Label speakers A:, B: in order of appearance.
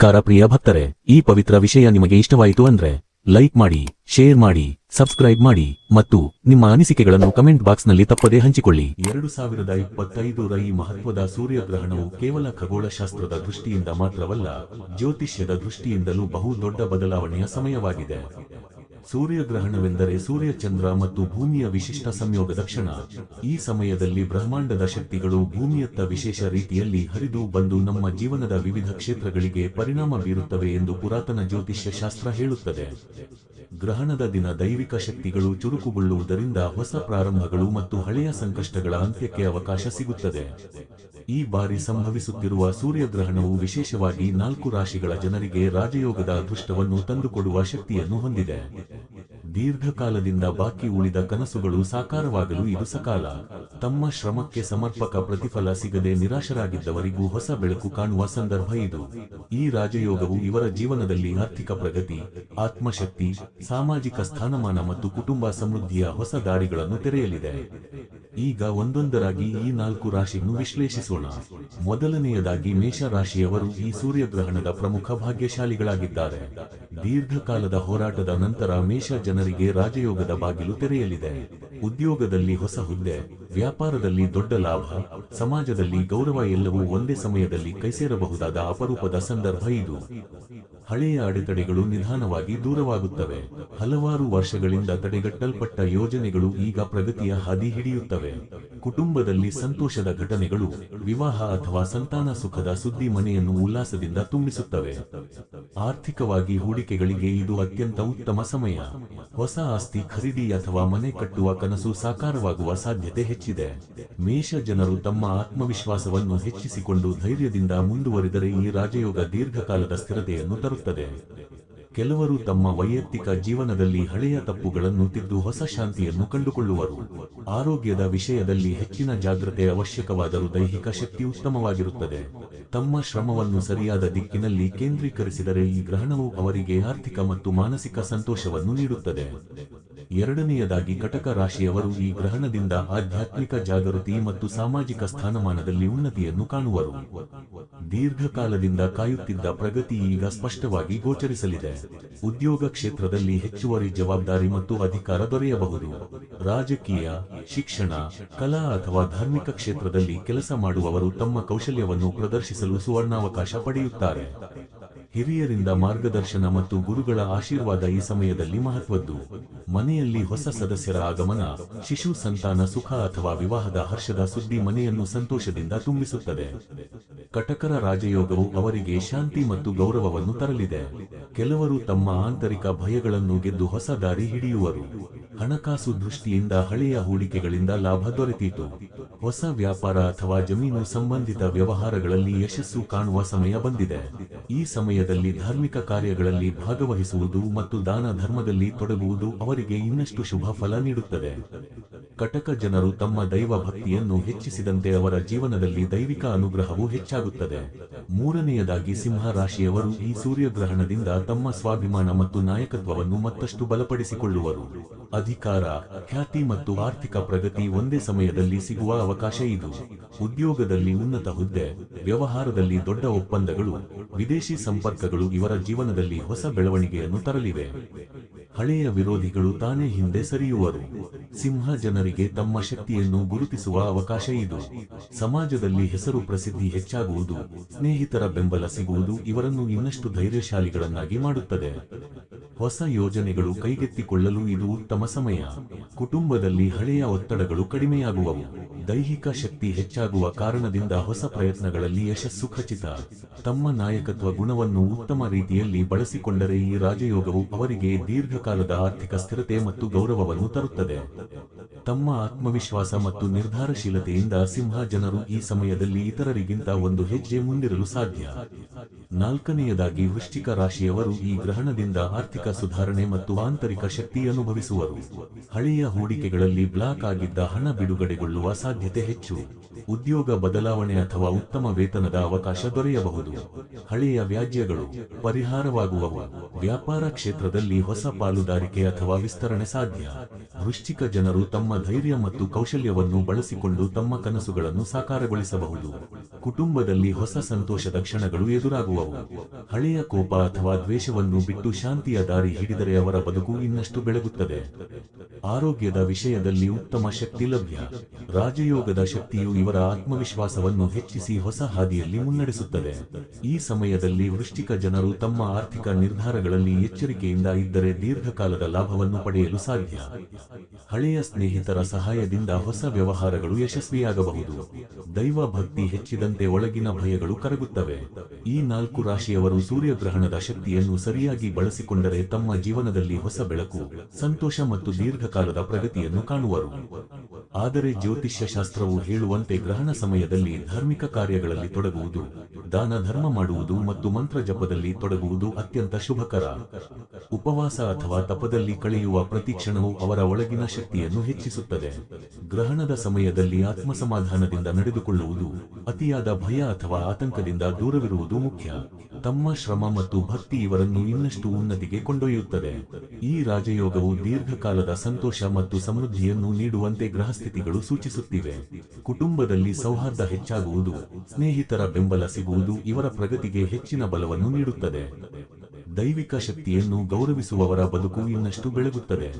A: ನಮಸ್ಕಾರ ಪ್ರಿಯ ಭಕ್ತರೆ, ಈ ಪವಿತ್ರ ವಿಷಯ ನಿಮಗೆ ಇಷ್ಟವಾಯಿತು ಅಂದ್ರೆ, ಲೈಕ್ ಮಾಡಿ, ಶೇರ್ ಮಾಡಿ, ಸಬ್ಸ್ಕ್ರೈಬ್ ಮಾಡಿ ಮತ್ತು ನಿಮ್ಮ ಅನಿಸಿಕೆಗಳನ್ನು ಕಮೆಂಟ್ ಬಾಕ್ಸ್ನಲ್ಲಿ ತಪ್ಪದೇ ಹಂಚಿಕೊಳ್ಳಿ. ಎರಡು ಸಾವಿರದ ಇಪ್ಪತ್ತೈದರ ಈ ಮಹತ್ವದ ಸೂರ್ಯಗ್ರಹಣವು ಕೇವಲ ಖಗೋಳಶಾಸ್ತ್ರದ ದೃಷ್ಟಿಯಿಂದ ಮಾತ್ರವಲ್ಲ, ಜ್ಯೋತಿಷ್ಯದ ದೃಷ್ಟಿಯಿಂದಲೂ ಬಹು ದೊಡ್ಡ ಬದಲಾವಣೆಯ ಸಮಯವಾಗಿದೆ. ಸೂರ್ಯಗ್ರಹಣವೆಂದರೆ ಸೂರ್ಯ ಚಂದ್ರ ಮತ್ತು ಭೂಮಿಯ ವಿಶಿಷ್ಟ ಸಂಯೋಗದ ಕ್ಷಣ. ಈ ಸಮಯದಲ್ಲಿ ಬ್ರಹ್ಮಾಂಡದ ಶಕ್ತಿಗಳು ಭೂಮಿಯತ್ತ ವಿಶೇಷ ರೀತಿಯಲ್ಲಿ ಹರಿದು ಬಂದು ನಮ್ಮ ಜೀವನದ ವಿವಿಧ ಕ್ಷೇತ್ರಗಳಿಗೆ ಪರಿಣಾಮ ಬೀರುತ್ತವೆ ಎಂದು ಪುರಾತನ ಜ್ಯೋತಿಷ್ಯ ಶಾಸ್ತ್ರ ಹೇಳುತ್ತದೆ. ಗ್ರಹಣದ ದಿನ ದೈವಿಕ ಶಕ್ತಿಗಳು ಚುರುಕುಗೊಳ್ಳುವುದರಿಂದ ಹೊಸ ಪ್ರಾರಂಭಗಳು ಮತ್ತು ಹಳೆಯ ಸಂಕಷ್ಟಗಳ ಅಂತ್ಯಕ್ಕೆ ಅವಕಾಶ ಸಿಗುತ್ತದೆ. ಈ ಬಾರಿ ಸಂಭವಿಸುತ್ತಿರುವ ಸೂರ್ಯಗ್ರಹಣವು ವಿಶೇಷವಾಗಿ ನಾಲ್ಕು ರಾಶಿಗಳ ಜನರಿಗೆ ರಾಜಯೋಗದ ಅದೃಷ್ಟವನ್ನು ತಂದುಕೊಡುವ ಶಕ್ತಿಯನ್ನು ಹೊಂದಿದೆ. ದೀರ್ಘಕಾಲದಿಂದ ಬಾಕಿ ಉಳಿದ ಕನಸುಗಳು ಸಾಕಾರವಾಗಲು ಇದು ಸಕಾಲ. ತಮ್ಮ ಶ್ರಮಕ್ಕೆ ಸಮರ್ಪಕ ಪ್ರತಿಫಲ ಸಿಗದೆ ನಿರಾಶರಾಗಿದ್ದವರಿಗೂ ಹೊಸ ಬೆಳಕು ಕಾಣುವ ಸಂದರ್ಭ ಇದು. ಈ ರಾಜಯೋಗವು ಇವರ ಜೀವನದಲ್ಲಿ ಆರ್ಥಿಕ ಪ್ರಗತಿ, ಆತ್ಮಶಕ್ತಿ, ಸಾಮಾಜಿಕ ಸ್ಥಾನಮಾನ ಮತ್ತು ಕುಟುಂಬ ಸಮೃದ್ಧಿಯ ಹೊಸ ದಾರಿಗಳನ್ನು ತೆರೆಯಲಿದೆ. ಈಗ ಒಂದೊಂದರಾಗಿ ಈ ನಾಲ್ಕು ರಾಶಿಯನ್ನು ವಿಶ್ಲೇಷಿಸೋಣ. ಮೊದಲನೆಯದಾಗಿ ಮೇಷ ರಾಶಿಯವರು ಈ ಸೂರ್ಯಗ್ರಹಣದ ಪ್ರಮುಖ ಭಾಗ್ಯಶಾಲಿಗಳಾಗಿದ್ದಾರೆ. ದೀರ್ಘಕಾಲದ ಹೋರಾಟದ ನಂತರ ಮೇಷ ಜನರಿಗೆ ರಾಜಯೋಗದ ಬಾಗಿಲು ತೆರೆಯಲಿದೆ. ಉದ್ಯೋಗದಲ್ಲಿ ಹೊಸ ಹುದ್ದೆ, ವ್ಯಾಪಾರದಲ್ಲಿ ದೊಡ್ಡ ಲಾಭ, ಸಮಾಜದಲ್ಲಿ ಗೌರವ ಎಲ್ಲವೂ ಒಂದೇ ಸಮಯದಲ್ಲಿ ಕೈಸೇರಬಹುದಾದ ಅಪರೂಪದ ಸಂದರ್ಭ ಇದು. ಹಳೆಯ ಅಡೆತಡೆಗಳು ನಿಧಾನವಾಗಿ ದೂರವಾಗುತ್ತವೆ. ಹಲವಾರು ವರ್ಷಗಳಿಂದ ತಡೆಗಟ್ಟಲ್ಪಟ್ಟ ಯೋಜನೆಗಳು ಈಗ ಪ್ರಗತಿಯ ಹಾದಿ ಹಿಡಿಯುತ್ತವೆ. ಕುಟುಂಬದಲ್ಲಿ ಸಂತೋಷದ ಘಟನೆಗಳು, ವಿವಾಹ ಅಥವಾ ಸಂತಾನ ಸುಖದ ಸುದ್ದಿ ಮನೆಯನ್ನು ಉಲ್ಲಾಸದಿಂದ ತುಂಬಿಸುತ್ತವೆ. ಆರ್ಥಿಕವಾಗಿ ಹೂಡಿಕೆಗಳಿಗೆ ಇದು ಅತ್ಯಂತ ಉತ್ತಮ ಸಮಯ. ಹೊಸ ಆಸ್ತಿ ಖರೀದಿ ಅಥವಾ ಮನೆ ಕಟ್ಟುವ ಕನಸು ಸಾಕಾರವಾಗುವ ಸಾಧ್ಯತೆ ಹೆಚ್ಚಿದೆ. ಮೇಷ ಜನರು ತಮ್ಮ ಆತ್ಮವಿಶ್ವಾಸವನ್ನು ಹೆಚ್ಚಿಸಿಕೊಂಡು ಧೈರ್ಯದಿಂದ ಮುಂದುವರಿದರೆ ಈ ರಾಜಯೋಗ ದೀರ್ಘಕಾಲದ ಸ್ಥಿರತೆಯನ್ನು ತರುತ್ತದೆ. ಕೆಲವರು ತಮ್ಮ ವೈಯಕ್ತಿಕ ಜೀವನದಲ್ಲಿ ಹಳೆಯ ತಪ್ಪುಗಳನ್ನು ತಿದ್ದು ಹೊಸ ಶಾಂತಿಯನ್ನು ಕಂಡುಕೊಳ್ಳುವರು. ಆರೋಗ್ಯದ ವಿಷಯದಲ್ಲಿ ಹೆಚ್ಚಿನ ಜಾಗ್ರತೆ ಅವಶ್ಯಕವಾದರೂ ದೈಹಿಕ ಶಕ್ತಿ ಉತ್ತಮವಾಗಿರುತ್ತದೆ. ತಮ್ಮ ಶ್ರಮವನ್ನು ಸರಿಯಾದ ದಿಕ್ಕಿನಲ್ಲಿ ಕೇಂದ್ರೀಕರಿಸಿದರೆ ಈ ಗ್ರಹಣವು ಅವರಿಗೆ ಆರ್ಥಿಕ ಮತ್ತು ಮಾನಸಿಕ ಸಂತೋಷವನ್ನು ನೀಡುತ್ತದೆ. ಎರಡನೆಯದಾಗಿ ಕಟಕ ರಾಶಿಯವರು ಈ ಗ್ರಹಣದಿಂದ ಆಧ್ಯಾತ್ಮಿಕ ಜಾಗೃತಿ ಮತ್ತು ಸಾಮಾಜಿಕ ಸ್ಥಾನಮಾನದಲ್ಲಿ ಉನ್ನತಿಯನ್ನು ಕಾಣುವರು. ದೀರ್ಘಕಾಲದಿಂದ ಕಾಯುತ್ತಿದ್ದ ಪ್ರಗತಿ ಈಗ ಸ್ಪಷ್ಟವಾಗಿ ಗೋಚರಿಸಲಿದೆ. ಉದ್ಯೋಗ ಕ್ಷೇತ್ರದಲ್ಲಿ ಹೆಚ್ಚುವರಿ ಜವಾಬ್ದಾರಿ ಮತ್ತು ಅಧಿಕಾರ ದೊರೆಯಬಹುದು. ರಾಜಕೀಯ, ಶಿಕ್ಷಣ, ಕಲಾ ಅಥವಾ ಧಾರ್ಮಿಕ ಕ್ಷೇತ್ರದಲ್ಲಿ ಕೆಲಸ ಮಾಡುವವರು ತಮ್ಮ ಕೌಶಲ್ಯವನ್ನು ಪ್ರದರ್ಶಿಸಲು ಸುವರ್ಣಾವಕಾಶ ಪಡೆಯುತ್ತಾರೆ. ಹಿರಿಯರಿಂದ ಮಾರ್ಗದರ್ಶನ ಮತ್ತು ಗುರುಗಳ ಆಶೀರ್ವಾದ ಈ ಸಮಯದಲ್ಲಿ ಮಹತ್ವದ್ದು. ಮನೆಯಲ್ಲಿ ಹೊಸ ಸದಸ್ಯರ ಆಗಮನ, ಶಿಶು ಸಂತಾನ ಸುಖ ಅಥವಾ ವಿವಾಹದ ಹರ್ಷದ ಸುದ್ದಿ ಮನೆಯನ್ನು ಸಂತೋಷದಿಂದ ತುಂಬಿಸುತ್ತದೆ. ಕಟಕರ ರಾಜಯೋಗವು ಅವರಿಗೆ ಶಾಂತಿ ಮತ್ತು ಗೌರವವನ್ನು ತರಲಿದೆ. ಕೆಲವರು ತಮ್ಮ ಆಂತರಿಕ ಭಯಗಳನ್ನು ಗೆದ್ದು ಹೊಸ ದಾರಿ ಹಿಡಿಯುವರು. ಹಣಕಾಸು ದೃಷ್ಟಿಯಿಂದ ಹಳೆಯ ಹೂಡಿಕೆಗಳಿಂದ ಲಾಭ ದೊರೆತಿತು. ಹೊಸ ವ್ಯಾಪಾರ ಅಥವಾ ಜಮೀನು ಸಂಬಂಧಿತ ವ್ಯವಹಾರಗಳಲ್ಲಿ ಯಶಸ್ಸು ಕಾಣುವ ಸಮಯ ಬಂದಿದೆ. ಈ ಸಮಯದಲ್ಲಿ ಧಾರ್ಮಿಕ ಕಾರ್ಯಗಳಲ್ಲಿ ಭಾಗವಹಿಸುವುದು ಮತ್ತು ದಾನ ಧರ್ಮದಲ್ಲಿ ತೊಡಗುವುದು ಅವರಿಗೆ ಇನ್ನಷ್ಟು ಶುಭ ಫಲ ನೀಡುತ್ತದೆ. ಕಟಕ ಜನರು ತಮ್ಮ ದೈವ ಭಕ್ತಿಯನ್ನು ಹೆಚ್ಚಿಸಿದಂತೆ ಅವರ ಜೀವನದಲ್ಲಿ ದೈವಿಕ ಅನುಗ್ರಹವು ಹೆಚ್ಚಾಗುತ್ತದೆ. ಮೂರನೆಯದಾಗಿ ಸಿಂಹ ರಾಶಿಯವರು ಈ ಸೂರ್ಯಗ್ರಹಣದಿಂದ ತಮ್ಮ ಸ್ವಾಭಿಮಾನ ಮತ್ತು ನಾಯಕತ್ವವನ್ನು ಮತ್ತಷ್ಟು ಬಲಪಡಿಸಿಕೊಳ್ಳುವರು. ಅಧಿಕಾರ, ಖ್ಯಾತಿ ಮತ್ತು ಆರ್ಥಿಕ ಪ್ರಗತಿ ಒಂದೇ ಸಮಯದಲ್ಲಿ ಸಿಗುವ ಅವಕಾಶ ಇದು. ಉದ್ಯೋಗದಲ್ಲಿ ಉನ್ನತ ಹುದ್ದೆ, ವ್ಯವಹಾರದಲ್ಲಿ ದೊಡ್ಡ ಒಪ್ಪಂದಗಳು, ವಿದೇಶಿ ಸಂಪರ್ಕಗಳು ಇವರ ಜೀವನದಲ್ಲಿ ಹೊಸ ಬೆಳವಣಿಗೆಯನ್ನು ತರಲಿವೆ. ಹಳೆಯ ವಿರೋಧಿಗಳು ತಾನೇ ಹಿಂದೆ ಸರಿಯುವರು. ಸಿಂಹ ಜನರಿಗೆ ತಮ್ಮ ಶಕ್ತಿಯನ್ನು ಗುರುತಿಸುವ ಅವಕಾಶ ಇದು. ಸಮಾಜದಲ್ಲಿ ಹೆಸರು ಪ್ರಸಿದ್ಧಿ ಹೆಚ್ಚಾಗುವುದು, ಸ್ನೇಹಿತರ ಬೆಂಬಲ ಸಿಗುವುದು ಇವರನ್ನು ಇನ್ನಷ್ಟು ಧೈರ್ಯಶಾಲಿಗಳನ್ನಾಗಿ ಮಾಡುತ್ತದೆ. ಹೊಸ ಯೋಜನೆಗಳು ಕೈಗೆತ್ತಿಕೊಳ್ಳಲು ಇದು ಉತ್ತಮ ಸಮಯ. ಕುಟುಂಬದಲ್ಲಿ ಹಳೆಯ ಒತ್ತಡಗಳು ಕಡಿಮೆಯಾಗುವವು. ದೈಹಿಕ ಶಕ್ತಿ ಹೆಚ್ಚಾಗುವ ಕಾರಣದಿಂದ ಹೊಸ ಪ್ರಯತ್ನಗಳಲ್ಲಿ ಯಶಸ್ಸು ಖಚಿತ. ತಮ್ಮ ನಾಯಕತ್ವ ಗುಣವನ್ನು ಉತ್ತಮ ರೀತಿಯಲ್ಲಿ ಬಳಸಿಕೊಂಡರೆ ಈ ರಾಜಯೋಗವು ಅವರಿಗೆ ದೀರ್ಘಕಾಲದ ಆರ್ಥಿಕ ಸ್ಥಿರತೆ ಮತ್ತು ಗೌರವವನ್ನು ತರುತ್ತದೆ. ತಮ್ಮ ಆತ್ಮವಿಶ್ವಾಸ ಮತ್ತು ನಿರ್ಧಾರಶೀಲತೆಯಿಂದ ಸಿಂಹ ಜನರು ಈ ಸಮಯದಲ್ಲಿ ಇತರರಿಗಿಂತ ಒಂದು ಹೆಜ್ಜೆ ಮುಂದಿರಲು ಸಾಧ್ಯ. ನಾಲ್ಕನೆಯದಾಗಿ ವೃಶ್ಚಿಕ ರಾಶಿಯವರು ಈ ಗ್ರಹಣದಿಂದ ಆರ್ಥಿಕ ಸುಧಾರಣೆ ಮತ್ತು ಆಂತರಿಕ ಶಕ್ತಿ ಅನುಭವಿಸುವರು. ಹಳೆಯ ಹೂಡಿಕೆಗಳಲ್ಲಿ ಬ್ಲಾಕ್ ಆಗಿದ್ದ ಹಣ ಬಿಡುಗಡೆಗೊಳ್ಳುವ ಸಾಧ್ಯತೆ ಹೆಚ್ಚು. ಉದ್ಯೋಗ ಬದಲಾವಣೆ ಅಥವಾ ಉತ್ತಮ ವೇತನದ ಅವಕಾಶ ದೊರೆಯಬಹುದು. ಹಳೆಯ ವ್ಯಾಜ್ಯಗಳು ಪರಿಹಾರವಾಗುವವು ವ್ಯಾಪಾರ ಕ್ಷೇತ್ರದಲ್ಲಿ ಹೊಸ ಪಾಲುದಾರಿಕೆ ಅಥವಾ ವಿಸ್ತರಣೆ ಸಾಧ್ಯ. ವೃಶ್ಚಿಕ ಜನರು ತಮ್ಮ ಧೈರ್ಯ ಮತ್ತು ಕೌಶಲ್ಯವನ್ನು ಬಳಸಿಕೊಂಡು ತಮ್ಮ ಕನಸುಗಳನ್ನು ಸಾಕಾರಗೊಳಿಸಬಹುದು. ಕುಟುಂಬದಲ್ಲಿ ಹೊಸ ಸಂತೋಷದ ಕ್ಷಣಗಳು ಎದುರಾಗುವವು. ಹಳೆಯ ಕೋಪ ಅಥವಾ ದ್ವೇಷವನ್ನು ಬಿಟ್ಟು ಶಾಂತಿಯ ದಾರಿ ಹಿಡಿದರೆ ಅವರ ಬದುಕು ಇನ್ನಷ್ಟು ಬೆಳಗುತ್ತದೆ. ಆರೋಗ್ಯದ ವಿಷಯದಲ್ಲಿ ಉತ್ತಮ ಶಕ್ತಿ ಲಭ್ಯ. ರಾಜಯೋಗದ ಶಕ್ತಿಯು ಇವರ ಆತ್ಮವಿಶ್ವಾಸವನ್ನು ಹೆಚ್ಚಿಸಿ ಹೊಸ ಹಾದಿಯಲ್ಲಿ ಮುನ್ನಡೆಸುತ್ತದೆ. ಈ ಸಮಯದಲ್ಲಿ ವೃಶ್ಚಿಕ ಜನರು ತಮ್ಮ ಆರ್ಥಿಕ ನಿರ್ಧಾರಗಳಲ್ಲಿ ಎಚ್ಚರಿಕೆಯಿಂದ ಇದ್ದರೆ ದೀರ್ಘಕಾಲದ ಲಾಭವನ್ನು ಪಡೆಯಲು ಸಾಧ್ಯ. ಹಳೆಯ ಸ್ನೇಹಿತರ ಸಹಾಯದಿಂದ ಹೊಸ ವ್ಯವಹಾರಗಳು ಯಶಸ್ವಿಯಾಗಬಹುದು. ದೈವ ಭಕ್ತಿ ಹೆಚ್ಚಿದಂತೆ ಒಳಗಿನ ಭಯಗಳು ಕರಗುತ್ತವೆ. ಈ ನಾಲ್ಕು ರಾಶಿಯವರು ಸೂರ್ಯಗ್ರಹಣದ ಶಕ್ತಿಯನ್ನು ಸರಿಯಾಗಿ ಬಳಸಿಕೊಂಡರೆ ತಮ್ಮ ಜೀವನದಲ್ಲಿ ಹೊಸ ಬೆಳಕು, ಸಂತೋಷ ಮತ್ತು ದೀರ್ಘಕಾಲದ ಪ್ರಗತಿಯನ್ನು ಕಾಣುವರು. ಆದರೆ ಜ್ಯೋತಿಷ್ಯ ಶಾಸ್ತ್ರವು ಹೇಳುವಂತೆ ಗ್ರಹಣ ಸಮಯದಲ್ಲಿ ಧಾರ್ಮಿಕ ಕಾರ್ಯಗಳಲ್ಲಿ ತೊಡಗುವುದು, ದಾನ ಧರ್ಮ ಮಾಡುವುದು ಮತ್ತು ಮಂತ್ರ ಜಪದಲ್ಲಿ ತೊಡಗುವುದು ಅತ್ಯಂತ ಶುಭಕರ. ಉಪವಾಸ ಅಥವಾ ತಪದಲ್ಲಿ ಕಳೆಯುವ ಪ್ರತಿ ಕ್ಷಣವು ಅವರ ಒಳಗಿನ ಶಕ್ತಿಯನ್ನು ಹೆಚ್ಚಿಸುತ್ತದೆ. ಗ್ರಹಣದ ಸಮಯದಲ್ಲಿ ಆತ್ಮಸಮಾಧಾನದಿಂದ ನಡೆದುಕೊಳ್ಳುವುದು ಅತಿಯಾದ ಭಯ ಅಥವಾ ಆತಂಕದಿಂದ ದೂರವಿರುವುದು ಮುಖ್ಯ. ತಮ್ಮ ಶ್ರಮ ಮತ್ತು ಭಕ್ತಿ ಇವರನ್ನು ಇನ್ನಷ್ಟು ಉನ್ನತಿಗೆ ಕೊಂಡೊಯ್ಯುತ್ತದೆ. ಈ ರಾಜಯೋಗವು ದೀರ್ಘಕಾಲದ ಸಂತೋಷ ಮತ್ತು ಸಮೃದ್ಧಿಯನ್ನು ನೀಡುವಂತೆ ಗ್ರಹಸ್ಥಿತಿಗಳು ಸೂಚಿಸುತ್ತಿವೆ. ಕುಟುಂಬದಲ್ಲಿ ಸೌಹಾರ್ದ ಹೆಚ್ಚಾಗುವುದು, ಸ್ನೇಹಿತರ ಬೆಂಬಲ ಸಿಗುವುದು ಇವರ ಪ್ರಗತಿಗೆ ಹೆಚ್ಚಿನ ಬಲವನ್ನು ನೀಡುತ್ತದೆ. ದೈವಿಕ ಶಕ್ತಿಯನ್ನು ಗೌರವಿಸುವವರ ಬದುಕು ಇನ್ನಷ್ಟು ಬೆಳಗುತ್ತದೆ.